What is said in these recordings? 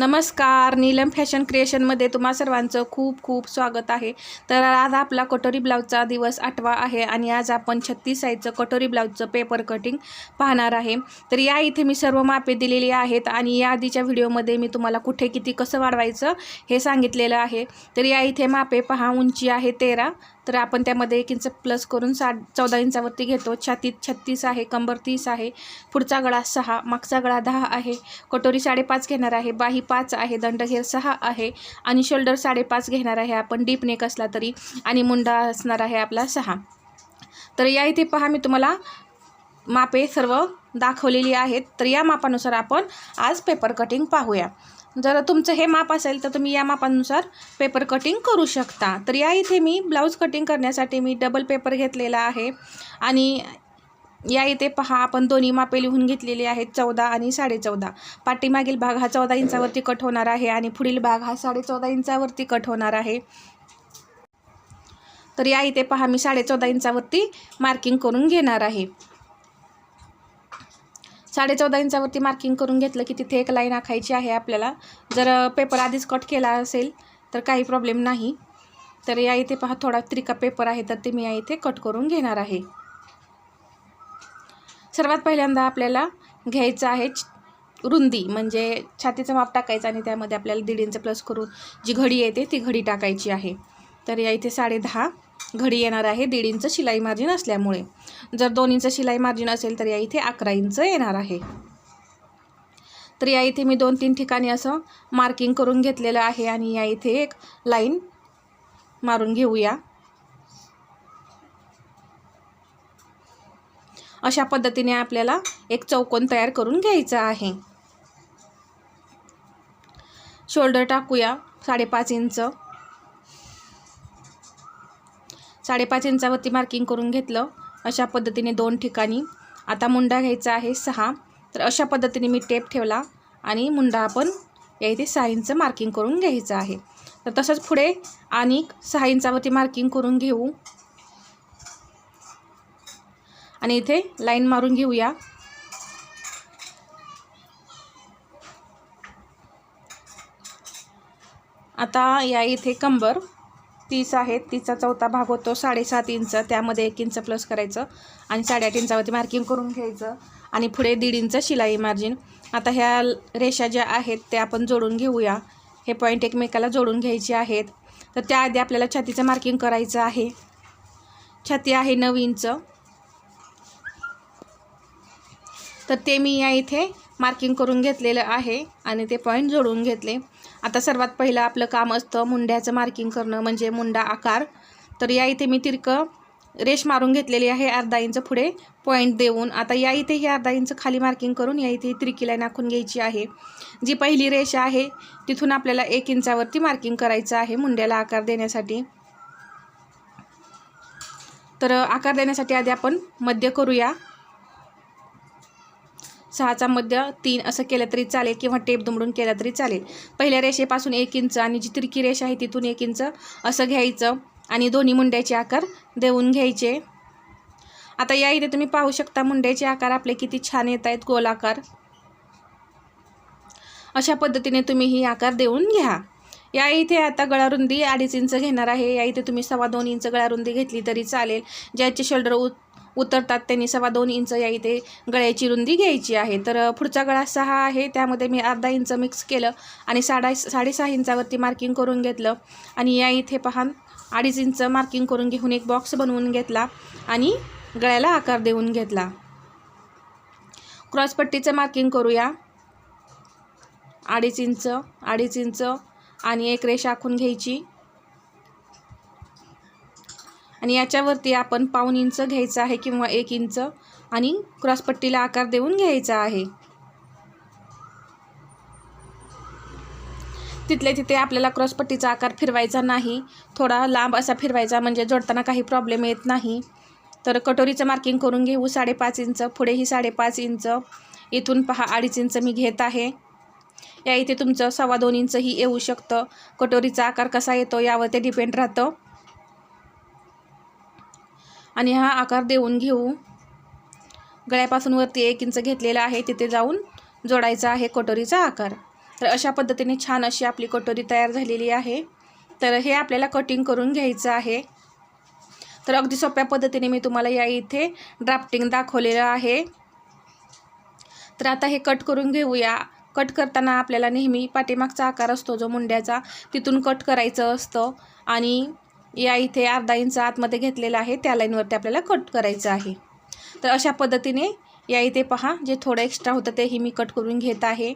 नमस्कार नीलम फॅशन क्रिएशनमध्ये तुम्हा सर्वांचं खूप खूप स्वागत आहे. तर आज आपला कटोरी ब्लाऊजचा दिवस आठवा आहे आणि आज आपण छत्तीस साईजचं कटोरी ब्लाऊजचं पेपर कटिंग पाहणार आहे. तर या इथे मी सर्व मापे दिलेली आहेत आणि या आधीच्या व्हिडिओमध्ये मी तुम्हाला कुठे किती कसं वाढवायचं हे सांगितलेलं आहे. तर या इथे मापे पहा उंची आहे तेरा तर आपण त्यामध्ये एक इंच प्लस करून साठ चौदा इंचावरती घेतो. छातीत छत्तीस आहे कंबर तीस आहे पुढचा गळा सहा मागचा गळा दहा आहे कटोरी साडेपाच घेणार आहे बाही पाच आहे दंडघेर सहा आहे आणि शोल्डर साडेपाच घेणार आहे आपण. डीप नेक असला तरी आणि मुंडा असणार आहे आपला सहा. तर या इथे पहा मी तुम्हाला मापे सर्व दाखवलेली आहेत तर या मापानुसार आपण आज पेपर कटिंग पाहूया. जर तुमचं हे माप असेल तर तुम्ही या मापानुसार पेपर कटिंग करू शकता. तर या इथे मी ब्लाऊज कटिंग करण्यासाठी मी डबल पेपर घेतलेला आहे. आणि या इथे पहा आपण दोन्ही मापे लिहून घेतलेली आहेत चौदा आणि साडेचौदा. पाठीमागील भाग हा चौदा इंचावरती कट होणार आहे आणि पुढील भाग हा साडेचौदा इंचावरती कट होणार आहे. तर या इथे पहा मी साडेचौदा इंचावरती मार्किंग करून घेणार आहे. साडेचौदा इंचावरती मार्किंग करून घेतलं की तिथे एक लाईन आखायची आहे आपल्याला. जर पेपर आधीच कट केला असेल तर काही प्रॉब्लेम नाही. तर या इथे पहा थोडा त्रिका पेपर आहे तर ते मी या इथे कट करून घेणार आहे. सर्वात पहिल्यांदा आपल्याला घ्यायचं आहे रुंदी म्हणजे छातीचं माप टाकायचं आणि त्यामध्ये आपल्याला दीड इंच प्लस करून जी घडी येते ती घडी टाकायची आहे. तर या इथे साडे दहा. घडी येणार आहे. दीड इंच शिलाई मार्जिन असल्यामुळे. जर दोन इंच शिलाई मार्जिन असेल तर या इथे अकरा इंच येणार आहे. तर या इथे मी दोन तीन ठिकाणी असं मार्किंग करून घेतलेलं आहे आणि या इथे एक लाईन मारून घेऊया. अशा पद्धतीने आपल्याला एक चौकोन तयार करून घ्यायचा आहे. शोल्डर टाकूया. साडेपाच इंच. साडेपाच इंचावरती मार्किंग करून घेतलं. अशा पद्धतीने दोन ठिकाणी. आता मुंडा घ्यायचा आहे सहा. तर अशा पद्धतीने मी टेप ठेवला आणि मुंडा आपण या इथे सहा इंच मार्किंग करून घ्यायचं आहे. तर तसंच पुढे आणि सहा इंचावरती मार्किंग करून घेऊ. आणि इथे लाईन मारून घेऊया. आता या इथे कंबर. तीस आहेत तीसचा चौथा भाग होतो साडेसात इंच. त्यामध्ये एक इंच प्लस करायचं आणि साडेआठ इंचावरती मार्किंग करून घ्यायचं आणि पुढे दीड इंच शिलाई मार्जिन आता ह्या रेषा ज्या आहेत त्या आपण जोडून घेऊया. हे पॉईंट एकमेकाला जोडून घ्यायचे आहेत. तर त्याआधी आपल्याला छातीचं मार्किंग करायचं आहे. छाती आहे नऊ इंच. तर ते मी या इथे मार्किंग करून घेतलेलं आहे आणि ते पॉईंट जोडून घेतले. आता सर्वात पहिलं आपलं काम असतं मुंड्याचं मार्किंग करणं म्हणजे मुंडा आकार. तर या इथे मी तिरकं रेश मारून घेतलेली आहे अर्धा इंच पुढे पॉईंट देऊन. आता या इथे ही अर्धा इंच खाली मार्किंग करून या इथे तिरकी लाईन आखून घ्यायची आहे. जी पहिली रेष आहे तिथून आपल्याला एक इंचावरती मार्किंग करायचं आहे मुंड्याला आकार देण्यासाठी. तर आकार देण्यासाठी आधी आपण मध्य करूया. सहाचा मध्य तीन असं केलं तरी चालेल किंवा टेप दुमडून केला तरी चालेल. पहिल्या रेषेपासून एक इंच आणि जी तिरकी रेषा आहे तिथून एक इंच असं घ्यायचं आणि दोन्ही मुंड्याचे आकार देऊन घ्यायचे. आता या इथे तुम्ही पाहू शकता मुंड्याचे आकार आपले किती छान येत आहेत गोलाकार अशा पद्धतीने तुम्ही ही आकार देऊन घ्या. या इथे आता गळारुंदी अडीच इंच घेणार आहे. या इथे तुम्ही सव्वा दोन इंच गळारुंदी घेतली तरी चालेल. ज्याचे शोल्डर उत उतरतात. त्यांनी सव्वा दोन इंच या इथे गळ्याची रुंदी घ्यायची आहे. तर पुढचा गळा सहा आहे. त्यामध्ये मी अर्धा इंच मिक्स केलं आणि साडा साडेसहा इंचावरती मार्किंग करून घेतलं. आणि या इथे पहान अडीच इंच मार्किंग करून घेऊन एक बॉक्स बनवून घेतला आणि गळ्याला आकार देऊन घेतला. क्रॉसपट्टीचं मार्किंग करूया. अडीच इंच अडीच इंच आणि एक रेष आखून घ्यायची. आणि याच्यावरती आपण पाऊन इंच घ्यायचं आहे किंवा एक इंच आणि क्रॉसपट्टीला आकार देऊन घ्यायचा आहे. तिथल्या तिथे आपल्याला क्रॉसपट्टीचा आकार फिरवायचा नाही. थोडा लांब असा फिरवायचा म्हणजे जोडताना काही प्रॉब्लेम येत नाही. तर कटोरीचं मार्किंग करून घेऊ. साडेपाच इंच पुढेही साडेपाच इंच. इथून पहा अडीच इंच मी घेत आहे. या इथे तुमचं सव्वा दोन इंचही येऊ शकतं. कटोरीचा आकार कसा येतो यावर ते डिपेंड राहतं. आणि हा आकार देऊन घेऊ. गळ्यापासून वरती एक इंच घेतलेला आहे. तिथे जाऊन जोडायचा आहे कटोरीचा आकार. तर अशा पद्धतीने छान अशी आपली कटोरी तयार झालेली आहे. तर हे आपल्याला कटिंग करून घ्यायचं आहे. तर अगदी सोप्या पद्धतीने मी तुम्हाला या इथे ड्राफ्टिंग दाखवलेलं आहे. तर आता हे कट करून घेऊया. कट करताना आपल्याला नेहमी पाठीमागचा आकार असतो जो मुंड्याचा. तिथून कट करायचं असतं. आणि या इथे अर्धा इंच आतमध्ये घेतलेला आहे. त्या लाईनवरती आपल्याला कट करायचं आहे. तर अशा पद्धतीने या इथे पहा जे थोडं एक्स्ट्रा होतं तेही मी कट करून घेत आहे.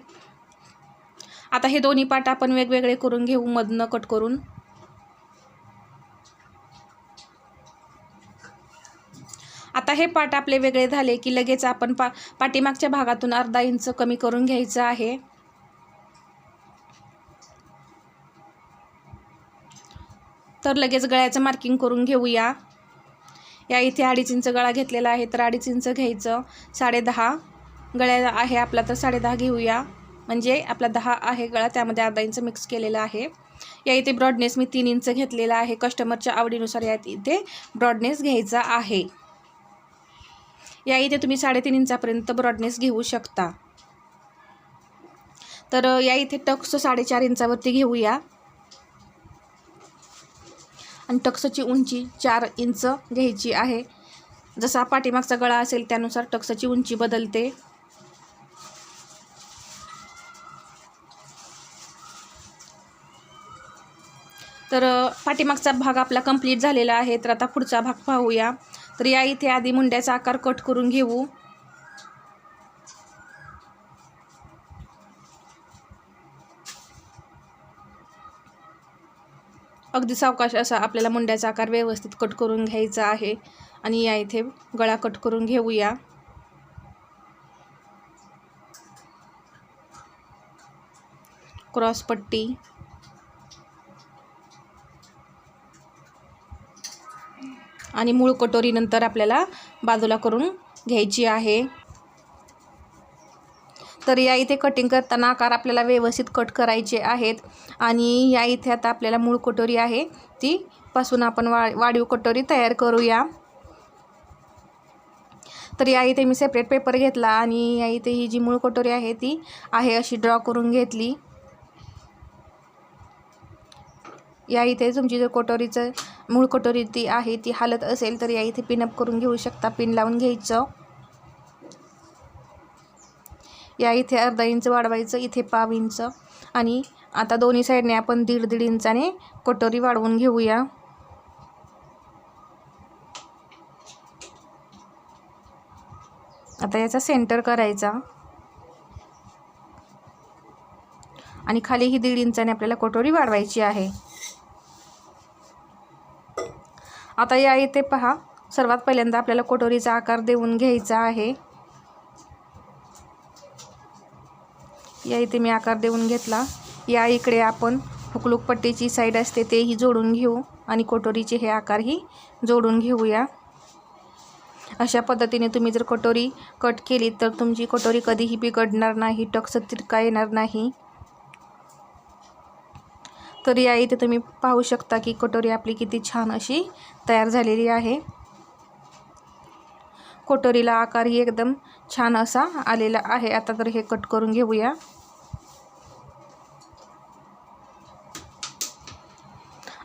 आता हे दोन्ही पाट आपण वेगवेगळे करून घेऊ मधनं कट करून. आता हे पाट आपले वेगळे झाले की लगेच आपण पा पाठीमागच्या भागातून अर्धा इंच कमी करून घ्यायचं आहे. तर लगेच गळ्याचं मार्किंग करून घेऊया. या इथे अडीच इंच गळा घेतलेला आहे तर अडीच इंच घ्यायचं. साडेदहा गळ्या आहे आपला तर साडेदहा घेऊया. म्हणजे आपला दहा आहे गळा त्यामध्ये अर्धा इंच मिक्स केलेला आहे. या इथे ब्रॉडनेस मी तीन इंच घेतलेला आहे. कस्टमरच्या आवडीनुसार या इथे ब्रॉडनेस घ्यायचा आहे. या इथे तुम्ही साडेतीन इंचापर्यंत ब्रॉडनेस घेऊ शकता. तर या इथे टक्स साडेचार इंचावरती घेऊया. आणि टक्सची उंची चार इंच घ्यायची आहे. जसा पाठीमागचा गळा असेल त्यानुसार टक्सची उंची बदलते. तर पाठीमागचा भाग आपला कंप्लीट झालेला आहे. तर आता पुढचा भाग पाहूया. तर या इथे आधी मुंड्याचा आकार कट करून घेऊ. अगदी सावकाश असा आपल्याला मुंड्याचा आकार व्यवस्थित कट करून घ्यायचा आहे. आणि या इथे गळा कट करून घेऊया. क्रॉस पट्टी. आणि मूळ कटोरीनंतर आपल्याला बाजूला करून घ्यायची आहे. तर या इथे कटिंग करताना आकार आपल्याला व्यवस्थित कट करायचे आहेत. आणि या इथे आता आपल्याला मूळ कटोरी आहे. ती पासून आपण वा वाढीव कटोरी तयार करूया. तर या इथे मी सेपरेट पेपर घेतला आणि या इथे ही जी मूळ कटोरी आहे ती आहे अशी ड्रॉ करून घेतली. या इथे तुमची जर कटोरीचं मूळ कटोरी ती आहे ती हालत असेल तर या इथे पिनअप करून घेऊ शकता. पिन लावून घ्यायचं. या इथे अर्धा इंच वाढवायचं इथे पाव इंच. आणि आता दोन्ही साईडने आपण दीड दीड इंचाने कटोरी वाढवून घेऊया. आता याचा सेंटर करायचा. आणि खाली ही दीड इंचाने आपल्याला कटोरी वाढवायची आहे. आता या इथे पहा सर्वात पहिल्यांदा आपल्याला कटोरीचा आकार देऊन घ्यायचा आहे. या इथे मी आकार देऊन घेतला. या इकडे आपण हुकलूक पट्टीची साईड असते तेही जोडून घेऊ आणि कटोरीचे हे आकारही जोडून घेऊया. अशा पद्धतीने तुम्ही जर कटोरी कट केली तर तुमची कटोरी कधीही बिघडणार नाही टक्स तिरका येणार नाही. तर या इथे तुम्ही पाहू शकता की कटोरी आपली किती छान अशी तयार झालेली आहे. कटोरीला आकारही एकदम छान असा आलेला आहे. आता तर हे कट करून घेऊया.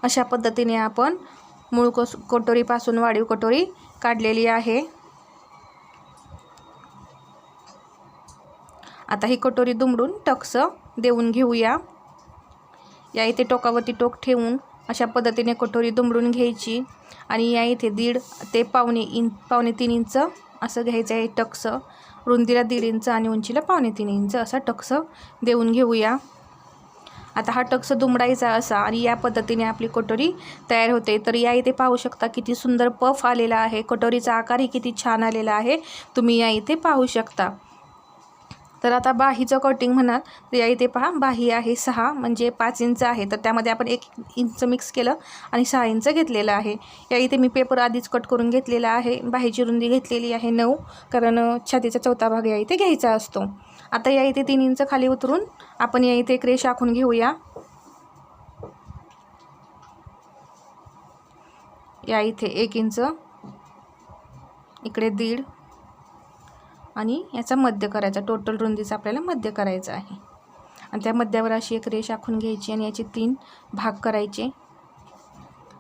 अशा पद्धतीने आपण मूळ कोस कटोरीपासून वाढीव कटोरी काढलेली आहे. आता ही कटोरी दुमडून टक्स देऊन घेऊया. या इथे टोकावरती टोक ठेवून अशा पद्धतीने कटोरी दुमडून घ्यायची. आणि या इथे दीड ते पावणे इंच पावणे तीन इंच असं घ्यायचं आहे टक्स. रुंदीला दीड इंच आणि उंचीला पावणे तीन इंच असा टक्स देऊन घेऊया. आता हा टक्स दुमडायचा असा आणि या पद्धतीने आपली कटोरी तयार होते. तर या इथे पाहू शकता किती सुंदर पफ आलेला आहे. कटोरीचा आकारही किती छान आलेला आहे. तुम्ही या इथे पाहू शकता. तर आता बाहीचं कटिंग म्हणाल. तर या इथे पहा बाही आहे सहा म्हणजे पाच इंच आहे. तर त्यामध्ये आपण एक इंच मिक्स केलं आणि सहा इंच घेतलेलं आहे. या इथे मी पेपर आधीच कट करून घेतलेला आहे. बाहीची रुंदी घेतलेली आहे नऊ कारण छातीचा चौथा भाग या इथे घ्यायचा असतो. आता या इथे तीन इंच खाली उतरून आपण या इथे एक रेष आखून घेऊया. या इथे एक इंच इकडे दीड आणि याचा मध्य करायचा. टोटल रुंदीचा आपल्याला मध्य करायचा आहे. आणि त्या मध्यावर अशी एक रेष आखून घ्यायची आणि याचे तीन भाग करायचे.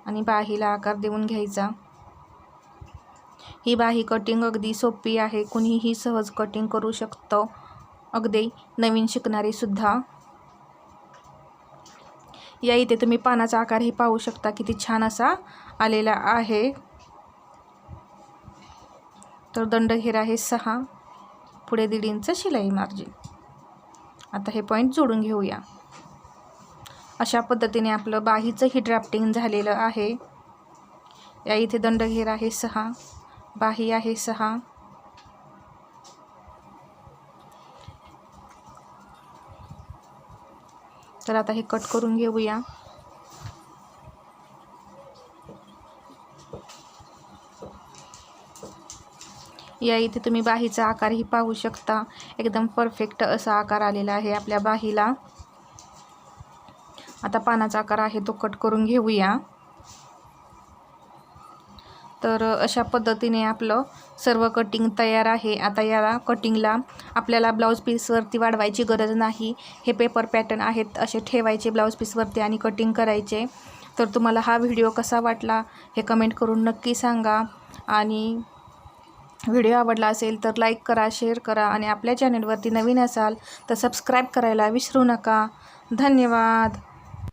आणि बाहीला आकार देऊन घ्यायचा. ही बाही कटिंग अगदी सोपी आहे. कुणीही सहज कटिंग करू शकतं. अगदी नवीन शिकणारेसुद्धा या इथे तुम्ही पानाचा आकारही पाहू शकता. किती छान असा आलेला आहे. तर दंडघेर आहे सहा. पुढे दीड इंच शिलाई मार्जिन. आता हे पॉईंट जोडून घेऊया. अशा पद्धतीने आपलं बाहीचंही ड्राफ्टिंग झालेलं आहे. या इथे दंडघेर आहे सहा. बाही आहे सहा. तर आता हे कट करून घेऊया. या इथे तुम्ही बाहीचा आकारही पाहू शकता. एकदम परफेक्ट असा आकार आलेला आहे आपल्या बाहीला. आता पानाचा आकार आहे तो कट करून घेऊया. तर अशा पद्धतीने आपलं सर्व कटिंग तयार आहे. आता याला कटिंगला आपल्याला ब्लाऊज पीसवरती वाढवायची गरज नाही. हे पेपर पॅटर्न आहेत असे ठेवायचे ब्लाऊज पीसवरती आणि कटिंग करायचे. तर तुम्हाला हा व्हिडिओ कसा वाटला हे कमेंट करून नक्की सांगा. आणि व्हिडिओ आवडला असेल तर लाईक करा शेअर करा आणि आपल्या चॅनलवरती नवीन असाल तर सबस्क्राईब करायला विसरू नका. धन्यवाद.